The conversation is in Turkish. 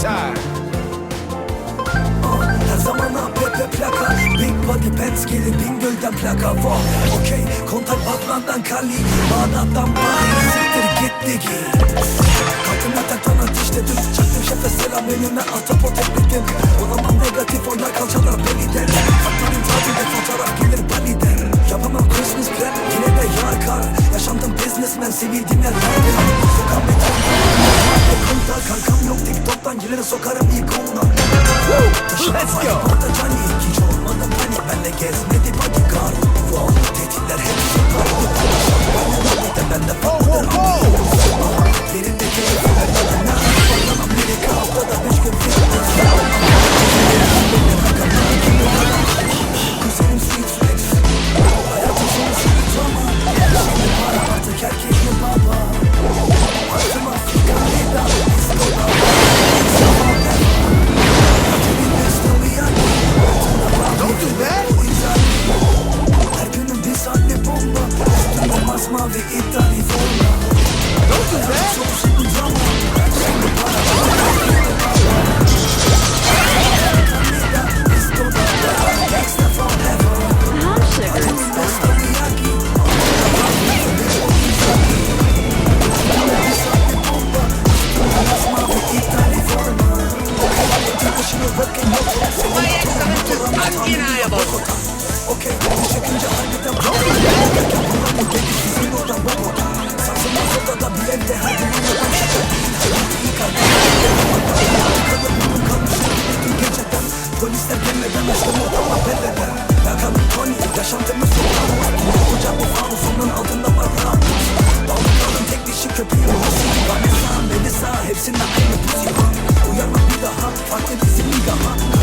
time. Her APP plaka. Big body Benz gelir Bingöl'den plaka. Wow okey kontak Batman'dan Kali. Bağdat'tan Paris Siktir gitti git Kalktım yataktan ateşte dün Çaktım şefe selam önüme atapot ekledim Olamam negatif oynar kalçalar beliden Fatmanın tacıyla fotoğraf gelir baliden Yapamam Christmas plan yine de yağar kar. Yaşandım businessman sevildiğim yer nerede Sokağım bir Konta kankam TikTok'tan girene sokarım ilk ondan Let's go drama ve ithali forma Don't do that! Çok köpeğim Husi, Vanessa, Melissa Hepsinde aynı pusi var Uyanma bir daha, farklı bizim daha